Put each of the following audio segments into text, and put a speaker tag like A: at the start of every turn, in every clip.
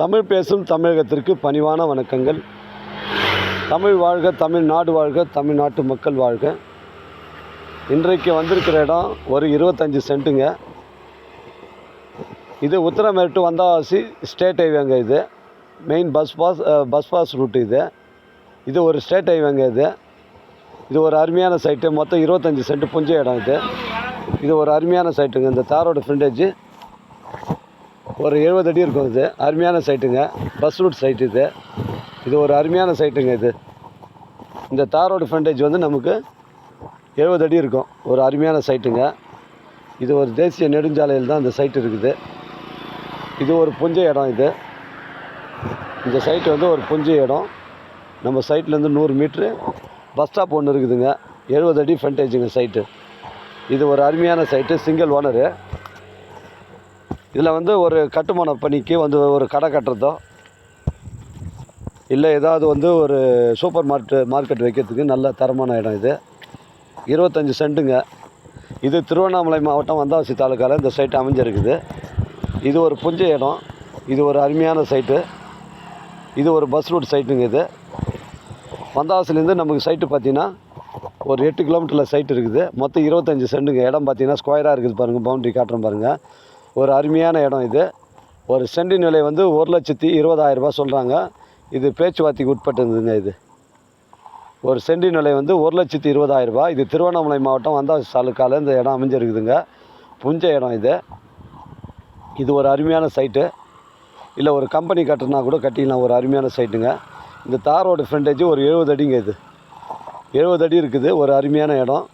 A: தமிழ் பேசும் தமிழகத்திற்கு பணிவான வணக்கங்கள். தமிழ் வாழ்க தமிழ்நாடு வாழ்க தமிழ்நாட்டு மக்கள் வாழ்க. இன்றைக்கு வந்திருக்கிற இடம் ஒரு இருபத்தஞ்சி சென்ட்டுங்க. இது உத்தரமேட்டு வந்தாவாசி ஸ்டேட் ஹைவேங்க இது. Main bus pass bus pass route இது. இது ஒரு ஸ்டேட் ஹைவேங்க இது. இது ஒரு அருமையான சைட்டு. மொத்தம் இருபத்தஞ்சி சென்ட் புஞ்ச இடம் இது. இது ஒரு அருமையான சைட்டுங்க. இந்த தாரோட ஃப்ரண்டேஜ். ஒரு எழுபது அடி இருக்கும் இது. அருமையான சைட்டுங்க பஸ் ரூட் சைட் இது. இது ஒரு அருமையான சைட்டுங்க இது. இந்த தாரோட ஃப்ரண்டேஜ் வந்து நமக்கு எழுபது அடி இருக்கும். ஒரு அருமையான சைட்டுங்க இது ஒரு தேசிய நெடுஞ்சாலையில் தான் இந்த சைட்டு இருக்குது. இது ஒரு புஞ்சை இடம் இது. இந்த சைட்டு வந்து ஒரு புஞ்சை இடம். நம்ம சைட்லேருந்து நூறு மீட்ரு பஸ் ஸ்டாப் ஒன்று இருக்குதுங்க. எழுபது அடி ஃப்ரண்டேஜுங்க சைட்டு இது ஒரு அருமையான சைட்டு சிங்கிள் ஓனரு இதில் வந்து ஒரு கட்டுமான பணிக்கு வந்து ஒரு கடை கட்டுறதோ இல்லை ஏதாவது வந்து ஒரு சூப்பர் மார்க்கெட் மார்க்கெட் வைக்கிறதுக்கு நல்ல தரமான இடம் இது. இருபத்தஞ்சி சென்ட்டுங்க. இது திருவண்ணாமலை மாவட்டம் வந்தாசி தாலுக்காவில் இந்த சைட் அமைஞ்சிருக்குது. இது ஒரு புஞ்ச இடம். இது ஒரு அருமையான சைட்டு. இது ஒரு பஸ் ரூட் சைட்டுங்க இது. வந்தாசிலேருந்து நமக்கு சைட்டு பார்த்தீங்கன்னா ஒரு எட்டு கிலோமீட்டரில் சைட் இருக்குது. மொத்தம் இருபத்தஞ்சி சென்ட்டுங்க. இடம் பார்த்தீங்கன்னா ஸ்கொயராக இருக்குது பாருங்கள் பவுண்ட்ரி காட்டுறோம் பாருங்கள் ஒரு அருமையான இடம் இது. ஒரு சென்டின் விலை வந்து ஒரு லட்சத்தி இருபதாயிரரூபா சொல்கிறாங்க இது பேச்சுவார்த்தைக்கு உட்பட்டிருந்ததுங்க இது. ஒரு சென்டின் விலை வந்து ஒரு லட்சத்தி இருபதாயிரரூபா இது திருவண்ணாமலை மாவட்டம் வந்தாசி தாலுக்காவில் இந்த இடம் அமைஞ்சிருக்குதுங்க. புஞ்ச இடம் இது. இது ஒரு அருமையான சைட்டு. இல்லை ஒரு கம்பெனி கட்டுறனா கூட கட்டிக்கலாம் ஒரு அருமையான சைட்டுங்க. இந்த தாரோட ஃப்ரண்டேஜ் ஒரு எழுபது அடிங்க இது. எழுபது அடி இருக்குது. ஒரு அருமையான இடம்.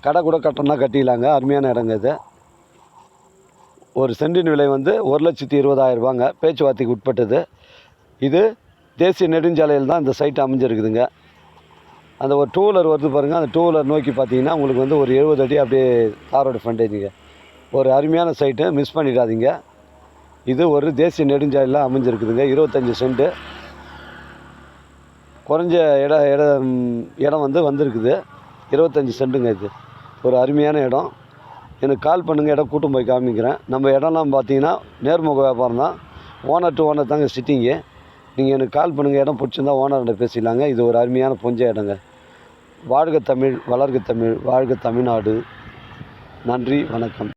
A: கடை கூட கட்டணும்னா கட்டிக்கலாங்க அருமையான இடங்க இது. ஒரு சென்டின் விலை வந்து ஒரு லட்சத்தி இருபதாயிரரூபாங்க பேச்சுவார்த்தைக்கு உட்பட்டது. இது தேசிய நெடுஞ்சாலையில் தான் இந்த சைட் அமைஞ்சிருக்குதுங்க. அந்த ஒரு டூ வீலர் வருது பாருங்கள் அந்த டூ வீலர் நோக்கி பார்த்தீங்கன்னா உங்களுக்கு வந்து ஒரு எழுபது அடி அப்படியே காரோட ஃப்ரண்டேஜுங்க ஒரு அருமையான சைட்டு. மிஸ் பண்ணிடாதீங்க. இது ஒரு தேசிய நெடுஞ்சாலையில் அமைஞ்சிருக்குதுங்க. இருபத்தஞ்சி சென்ட்டு. குறைஞ்ச இட இடம் இடம் வந்து வந்திருக்குது. இருபத்தஞ்சி சென்ட்டுங்க இது. ஒரு அருமையான இடம். எனக்கு கால் பண்ணுங்கள் இடம் கூட்டும் போய் காமிக்கிறேன். நம்ம இடம்லாம் பார்த்தீங்கன்னா நேர்முக வியாபாரம் தான். ஓனர் டு ஓனர் தாங்க சிட்டிங்கு நீங்கள் எனக்கு கால் பண்ணுங்கள் இடம் பிடிச்சிருந்தா ஓனர்கிட்ட பேசிடலாங்க. இது ஒரு அருமையான பொஞ்ச இடங்க. வாழ்க தமிழ் வளர்க தமிழ் வாழ்க தமிழ்நாடு. நன்றி வணக்கம்.